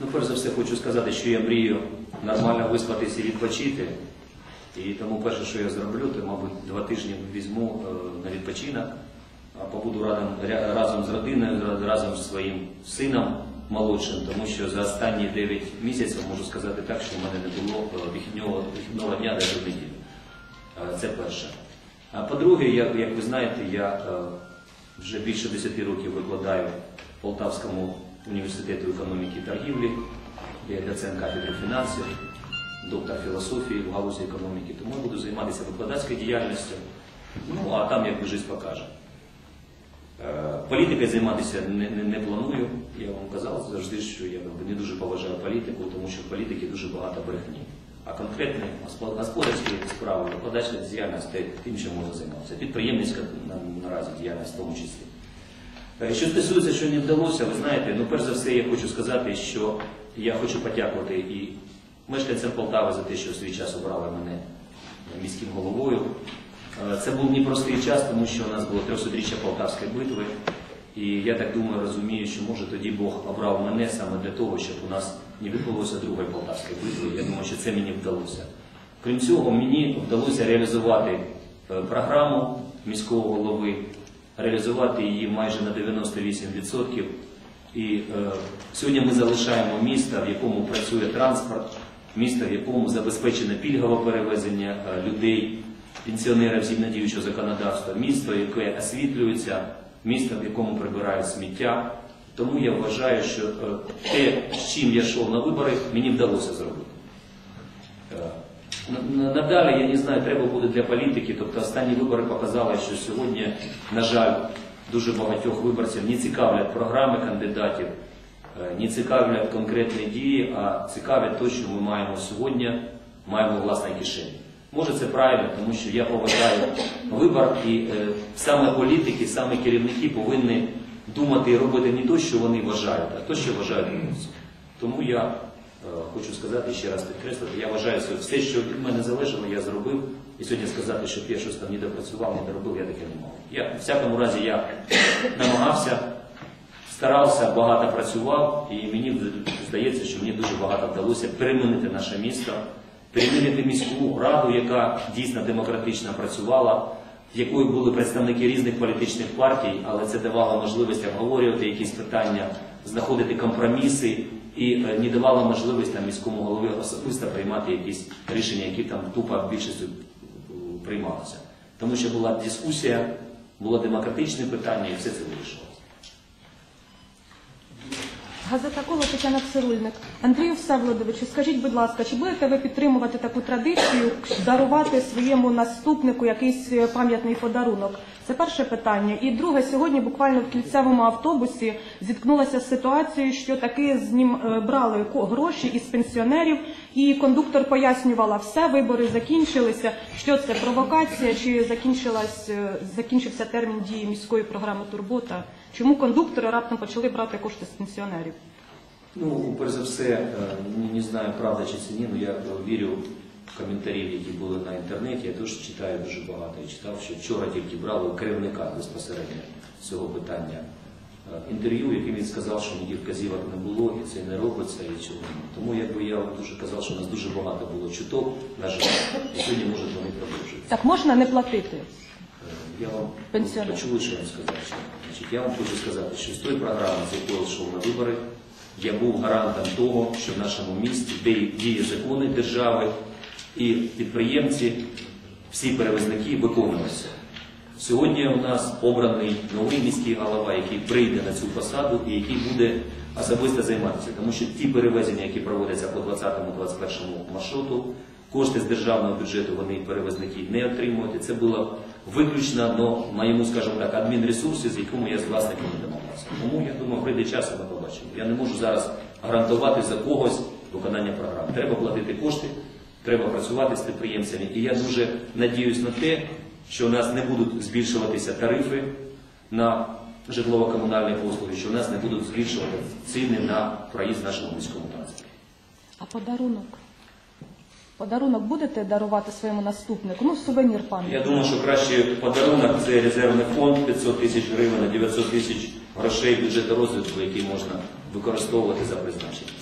Ну, перш за все, хочу сказати, що я мрію нормально виспатися і відпочити. І тому перше, що я зроблю, то, мабуть, два тижні візьму е, на відпочинок, а побуду радом, ря- разом з родиною, разом з своїм сином молодшим, тому що за останні 9 місяців можу сказати так, що в мене не було е, вихідного, вихідного дня навіть в. Е, Це перше. А по-друге, як, як ви знаєте, я вже більше 10 років викладаю в Полтавському університету економіки і торгівлі, я доцент кафедри фінансів, доктор філософії в галузі економіки, тому я буду займатися викладацькою діяльністю, ну а там як життя покаже. Політикою займатися не, не, не планую. Я вам казав завжди, що я якби, не дуже поважаю політику, тому що в політики дуже багато брехні. А конкретні господарські справи, викладацька діяльність тим, чим можна займатися. Підприємницька на- наразі діяльність в тому числі. Що стосується, що не вдалося, ви знаєте, ну перш за все я хочу сказати, що я хочу подякувати і мешканцям Полтави за те, що в свій час обрали мене міським головою. Е, Це був непростий час, тому що у нас було 300-річчя Полтавської битви. І я так думаю, розумію, що може тоді Бог обрав мене саме для того, щоб у нас не відбулося другої Полтавської битви. Я думаю, що це мені вдалося. Крім цього, мені вдалося реалізувати е, програму міського голови, реалізувати її майже на 98%. І е, сьогодні ми залишаємо місто, в якому працює транспорт, місто, в якому забезпечено пільгове перевезення е, людей, пенсіонерів згідно діючого законодавства, місто, яке освітлюється, місто, в якому прибирають сміття. Тому я вважаю, що е, те, з чим я йшов на вибори, мені вдалося зробити. На- на- Надалі, я не знаю, треба буде для політики, тобто останні вибори показали, що сьогодні, на жаль, дуже багатьох виборців не цікавлять програми кандидатів, е, не цікавлять конкретні дії, а цікавлять те, що ми маємо сьогодні, маємо в власній кишені. Може це правильно, тому що я поважаю вибор, і е, саме політики, саме керівники повинні думати і робити не те, що вони вважають, а те, що вважають виборці. Тому я хочу сказати ще раз підкреслити, я вважаю, що все, що від мене залежало, я зробив. І сьогодні сказати, що я щось там не допрацював, не доробив, я таке не мав. Я, в всякому разі, я намагався, старався, багато працював, і мені здається, що мені дуже багато вдалося перемінити наше місто, перемінити міську раду, яка дійсно демократично працювала, в якої були представники різних політичних партій, але це давало можливість обговорювати якісь питання, знаходити компроміси і е, не давало можливість там, міському голові особисто приймати якісь рішення, які там тупо більшістю е, приймалися. Тому що була дискусія, було демократичне питання, і все це вирішилося. Газета коло Тетяна Цирульник. Андрію Всеволодовичу, скажіть, будь ласка, чи будете ви підтримувати таку традицію дарувати своєму наступнику якийсь е, пам'ятний подарунок? Це перше питання. І друге, сьогодні буквально в кільцевому автобусі зіткнулася з ситуацією, що таки з ним е, брали гроші із пенсіонерів, і кондуктор пояснювала, все, вибори закінчилися. Що це провокація? Чи закінчилась е, закінчився термін дії міської програми Турбота? Чому кондуктори раптом почали брати кошти з пенсіонерів? Ну, перш за все, е, не, знаю, правда чи це ні, але я е, вірю в коментарів, які були на інтернеті. Я теж читаю дуже багато. Я читав, що вчора тільки брали у керівника безпосередньо цього питання е, інтерв'ю, яким він сказав, що ніяких вказівок не було, і це не робиться, і нема. Тому якби я вам дуже казав, що у нас дуже багато було чуток, на жаль, і сьогодні може вони продовжуються. Так можна не платити? Я вам Пенсіонер. почули, що я сказав. Що, значить, я вам хочу сказати, що з тої програми, з якої йшов на вибори, я був гарантом того, що в нашому місті діє закони держави і підприємці, всі перевізники виконуються. Сьогодні у нас обраний новий міський голова, який прийде на цю посаду і який буде особисто займатися. Тому що ті перевезення, які проводяться по 20-21 маршруту, кошти з державного бюджету вони перевезники не отримують. Це було виключно ну, моєму, скажімо так, адмінресурсі, з якому я з власниками домовлявся. Тому я думаю, прийде час, ми побачимо. Я не можу зараз гарантувати за когось виконання програм. Треба платити кошти, треба працювати з підприємцями. І я дуже надіюсь на те, що у нас не будуть збільшуватися тарифи на житлово-комунальні послуги, що у нас не будуть збільшувати ціни на проїзд в нашому міському транспорті. А подарунок? Подарунок будете дарувати своєму наступнику? Ну, сувенір Я думаю, що краще подарунок це резервний фонд 500 тисяч гривень на 900 тисяч грошей бюджету розвитку, який можна використовувати за призначенням.